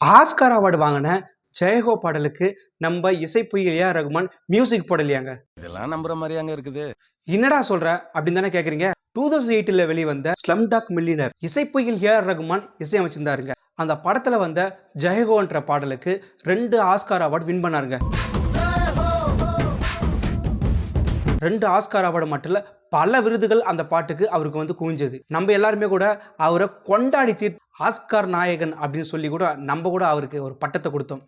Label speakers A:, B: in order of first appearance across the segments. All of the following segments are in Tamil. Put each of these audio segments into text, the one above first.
A: ஆஸ்கார் அவார்டு வாங்கின ஜெயகோ பாடலுக்கு நம்ம இசைப்புயல் ஏஆர் ரகுமான்? மியூசிக் போடலையாங்க
B: இதெல்லாம் நம்புற மாதிரியாங்க இருக்குது.
A: என்னடா சொல்ற? அப்படின்னு தானே கேக்குறீங்க. டூ தௌசண்ட் எயிட்டில் வெளிவந்த ஸ்லம் டாக் மில்லினர் இசைப்புயல் ஏஆர் ரகுமான்? இசையமைச்சிருந்தாருங்க. அந்த படத்துல வந்த ஜெயகோன்ற பாடலுக்கு ரெண்டு ஆஸ்கார் அவார்டு வின் பண்ணாருங்க. ரெண்டு ஆஸ்கார் அவார்டு மட்டும் இல்ல பல விருதுகள் அந்த பாட்டுக்கு அவருக்கு வந்து குவிஞ்சது. நம்ம எல்லாருமே கூட அவரை கொண்டாடி தீர் ஆஸ்கார் நாயகன் அப்படின்னு சொல்லி கூட நம்ம கூட அவருக்கு ஒரு பட்டத்தை கொடுத்தோம்.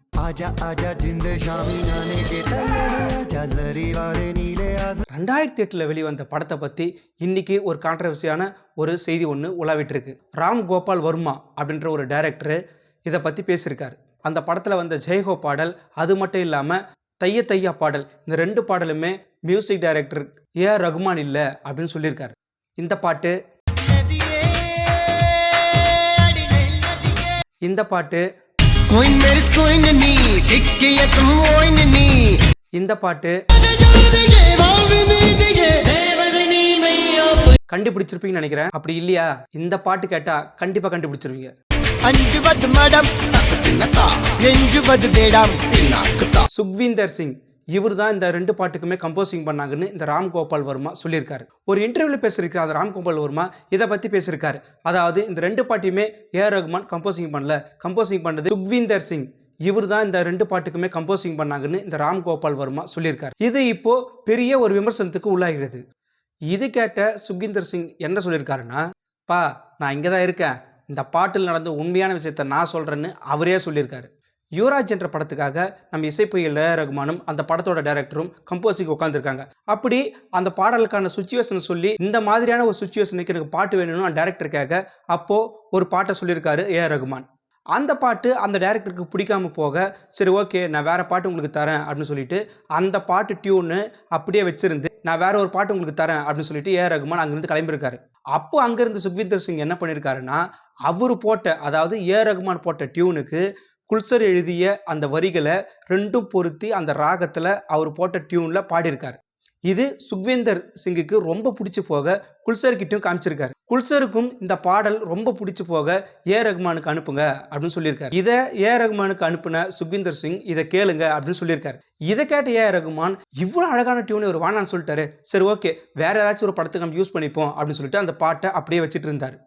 A: ரெண்டாயிரத்தி எட்டில் வெளிவந்த படத்தை பற்றி இன்னைக்கு ஒரு கான்ட்ரவர்சியான ஒரு செய்தி ஒன்று உலாவிட்டு இருக்கு ராம் கோபால் வர்மா அப்படின்ற ஒரு டைரக்டர் இதை பற்றி பேசியிருக்காரு. அந்த படத்தில் வந்த ஜெயகோ பாடல் அது மட்டும் இல்லாமல் தைய தையா பாடல். இந்த ரெண்டு பாடலுமே music director A R Rahman இல்லை அப்படின்னு சொல்லியிருக்காரு. இந்த பாட்டு இந்த பாட்டு இந்த பாட்டு கண்டுபிடிச்சிருப்பீங்கன்னு நினைக்கிறேன். அப்படி இல்லையா? இந்த பாட்டு கேட்டா கண்டிப்பா கண்டுபிடிச்சிருவீங்க.
C: அஞ்சுவது மடம். நெஞ்சுவது தேடாம்.
A: சுக்விந்தர் சிங் இவர் தான் இந்த ரெண்டு பாட்டுக்குமே கம்போசிங் பண்ணாங்கன்னு இந்த ராம்கோபால் வர்மா சொல்லியிருக்காரு. ஒரு இன்டர்வியூவில் பேசியிருக்காரு அந்த ராம்கோபால் வர்மா இதை பற்றி பேசியிருக்காரு. அதாவது இந்த ரெண்டு பாட்டையுமே ஏ ரகுமான் கம்போசிங் பண்ணல. கம்போசிங் பண்ணது சுக்வீந்தர் சிங் இவர் தான் இந்த ரெண்டு பாட்டுக்குமே கம்போசிங் பண்ணாங்கன்னு இந்த ராம்கோபால் வர்மா சொல்லியிருக்காரு. இது இப்போ பெரிய ஒரு விமர்சனத்துக்கு உள்ளாகிறது. இது கேட்ட சுகீந்தர் சிங் என்ன சொல்லியிருக்காருன்னா பா நான் இங்கே தான் இருக்கேன். இந்த பாட்டில் நடந்த உண்மையான விஷயத்த நான் சொல்கிறேன்னு அவரே சொல்லியிருக்காரு. யுவராஜ் என்ற படத்துக்காக நம்ம இசைப்புயல் ஏ ஆர் ரகுமானும் அந்த படத்தோட டைரக்டரும் கம்போசிங் உட்காந்துருக்காங்க அப்படி அந்த பாடலுக்கான சுச்சுவேஷன் சொல்லி இந்த மாதிரியான ஒரு சுச்சுவேஷனுக்கு எனக்கு பாட்டு வேணும்னு டேரக்டர் கேட்க அப்போது ஒரு பாட்டை சொல்லியிருக்காரு ஏ ஆர் ரகுமான் அந்த பாட்டு அந்த டேரக்டருக்கு பிடிக்காம போக சரி ஓகே நான் வேறு பாட்டு உங்களுக்கு தரேன் அப்படின்னு சொல்லிட்டு அந்த பாட்டு டியூனு அப்படியே வச்சுருந்து நான் வேற ஒரு பாட்டு உங்களுக்கு தரேன் அப்படின்னு சொல்லிட்டு ஏ ஆர் ரகுமான் அங்கேருந்து கிளம்பியிருக்காரு. அப்போ அங்கேருந்து சுக்வீந்தர் சிங் என்ன பண்ணியிருக்காருன்னா அவர் போட்ட அதாவது ஏ. ஆர் ரகுமான் போட்ட டியூனுக்கு குல்சர் எழுதிய அந்த வரிகளை ரெண்டும் பொருத்தி அந்த ராகத்தில் அவர் போட்ட டியூனில் பாடியிருக்காரு. இது சுக்வேந்தர் சிங்குக்கு ரொம்ப பிடிச்சி போக குல்சர்கிட்டையும் காமிச்சிருக்காரு. குல்சருக்கும் இந்த பாடல் ரொம்ப பிடிச்சி போக ஏ ரகுமானுக்கு அனுப்புங்க அப்படின்னு சொல்லியிருக்காரு. இதை ஏ ரகுமானுக்கு அனுப்புன சுக்விந்தர் சிங் இதை கேளுங்க அப்படின்னு சொல்லியிருக்காரு. இதை கேட்ட ஏ ரகுமான் இவ்வளோ அழகான டியூன் ஒரு வானான்னு சொல்லிட்டாரு. சரி ஓகே வேற ஏதாச்சும் ஒரு படத்துக்கு நம்ம யூஸ் பண்ணிப்போம் அப்படின்னு சொல்லிட்டு அந்த பாட்டை அப்படியே வச்சுட்டு இருந்தார்.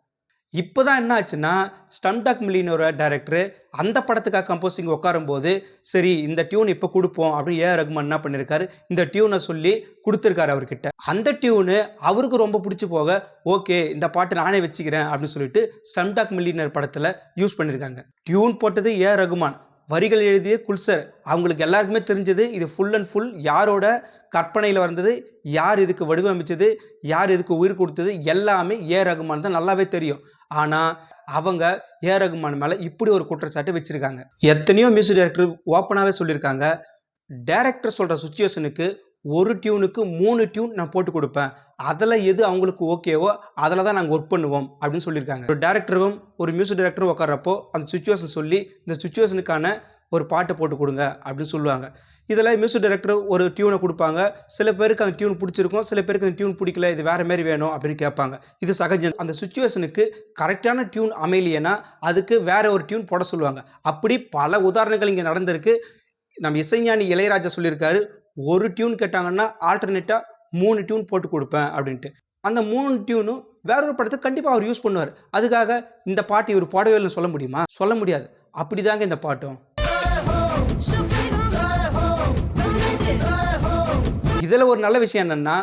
A: இப்போ தான் என்ன ஆச்சுன்னா ஸ்டம்டாக் மில்லினோட டேரக்டரு அந்த படத்துக்காக கம்போசிங் உட்காரும்போது சரி இந்த டியூன் இப்போ கொடுப்போம் அப்படின்னு ஏ ஆர் ரகுமான் என்ன பண்ணியிருக்காரு இந்த டியூனை சொல்லி கொடுத்துருக்காரு அவர்கிட்ட. அந்த டியூனு அவருக்கு ரொம்ப பிடிச்சி போக ஓகே இந்த பாட்டு நானே வச்சுக்கிறேன் அப்படின்னு சொல்லிட்டு ஸ்டம்டாக் மில்லினர் படத்தில் யூஸ் பண்ணியிருக்காங்க டியூன் போட்டது ஏ ஆர் ரகுமான். வரிகள் எழுதிய குல்சர். அவங்களுக்கு எல்லாருக்குமே தெரிஞ்சது இது ஃபுல் அண்ட் ஃபுல் யாரோட கற்பனையில் வந்தது யார் இதுக்கு வடிவமைச்சது யார் இதுக்கு உயிர் கொடுத்தது எல்லாமே ஏ. ரகுமான் தான் நல்லாவே தெரியும். ஆனால் அவங்க ஏ. ரகுமான் மேலே இப்படி ஒரு குற்றச்சாட்டு வச்சுருக்காங்க. எத்தனையோ மியூசிக் டைரக்டர் ஓப்பனாகவே சொல்லியிருக்காங்க டைரக்டர் சொல்கிற சுச்சுவேஷனுக்கு ஒரு டியூனுக்கு மூணு டியூன் நான் போட்டு கொடுப்பேன். அதில் எது அவங்களுக்கு ஓகேவோ அதில் தான் நாங்கள் ஒர்க் பண்ணுவோம் அப்படின்னு சொல்லியிருக்காங்க ஒரு டேரக்டரும் ஒரு மியூசிக் டைரக்டரும் உட்காரப்போ அந்த சுச்சுவேஷன் சொல்லி இந்த சுச்சுவேஷனுக்கான ஒரு பாட்டை போட்டு கொடுங்க அப்படின்னு சொல்லுவாங்க. இதில் மியூசிக் டைரக்டர் ஒரு டியூனை கொடுப்பாங்க. சில பேருக்கு அந்த டியூன் பிடிச்சிருக்கும். சில பேருக்கு அந்த டியூன் பிடிக்கல. இது வேறு மாதிரி வேணும் அப்படின்னு கேட்பாங்க. இது சகஜம். அந்த சுச்சுவேஷனுக்கு கரெக்டான டியூன் அமையலையேன்னா அதுக்கு வேறு ஒரு டியூன் போட சொல்லுவாங்க. அப்படி பல உதாரணங்கள் இங்கே நடந்திருக்கு. நம்ம இசைஞானி இளையராஜா சொல்லியிருக்காரு ஒரு டியூன் கேட்டாங்கன்னா ஆல்டர்னேட்டாக மூணு டியூன் போட்டு கொடுப்பேன் அப்படின்ட்டு. அந்த மூணு டியூனும் வேற ஒரு படத்தை கண்டிப்பாக அவர் யூஸ் பண்ணுவார். அதுக்காக இந்த பாட்டு இவர் போடவே இல்லைன்னு சொல்ல முடியுமா? சொல்ல முடியாது. அப்படிதாங்க இந்த பாட்டும். இதில் ஒரு நல்ல விஷயம் என்னென்னா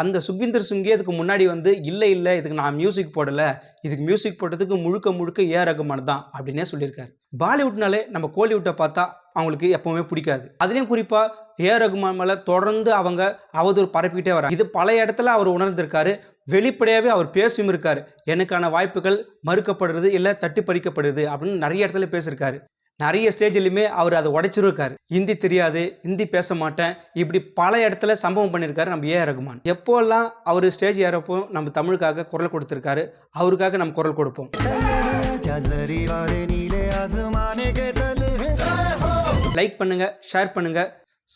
A: அந்த சுக்விந்தர் சிங்கே இதுக்கு முன்னாடி வந்து இல்லை இல்லை இதுக்கு நான் மியூசிக் போடலை. இதுக்கு மியூசிக் போட்டதுக்கு முழுக்க முழுக்க ஏ ரகுமான் தான் அப்படின்னே சொல்லியிருக்காரு. பாலிவுட்னாலே நம்ம கோலிவுட்டை பார்த்தா அவங்களுக்கு எப்பவுமே பிடிக்காது. அதுலேயும் குறிப்பாக ஏ ரகுமான் மேலே தொடர்ந்து அவங்க அவதூறு பரப்பிக்கிட்டே வராங்க. இது பல இடத்துல அவர் உணர்ந்திருக்காரு. வெளிப்படையாகவே அவர் பேசியும் இருக்கார். எனக்கான வாய்ப்புகள் மறுக்கப்படுறது இல்லை தட்டி பறிக்கப்படுது அப்படின்னு நிறைய இடத்துல பேசியிருக்காரு. நிறைய ஸ்டேஜ்லையுமே அவர் அதை உடைச்சிருக்காரு. ஹிந்தி தெரியாது ஹிந்தி பேச மாட்டேன். இப்படி பல இடத்துல சம்பவம் பண்ணியிருக்காரு நம்ம ஏ ரகுமான். எப்போல்லாம் அவர் ஸ்டேஜ் ஏறப்போ நம்ம தமிழுக்காக குரல் கொடுத்துருக்காரு அவருக்காக நம்ம குரல் கொடுப்போம். லைக் பண்ணுங்க ஷேர் பண்ணுங்க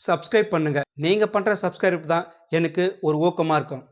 A: சப்ஸ்கிரைப் பண்ணுங்க. நீங்க பண்ற சப்ஸ்கிரைப் தான் எனக்கு ஒரு ஊக்கமா இருக்கும்.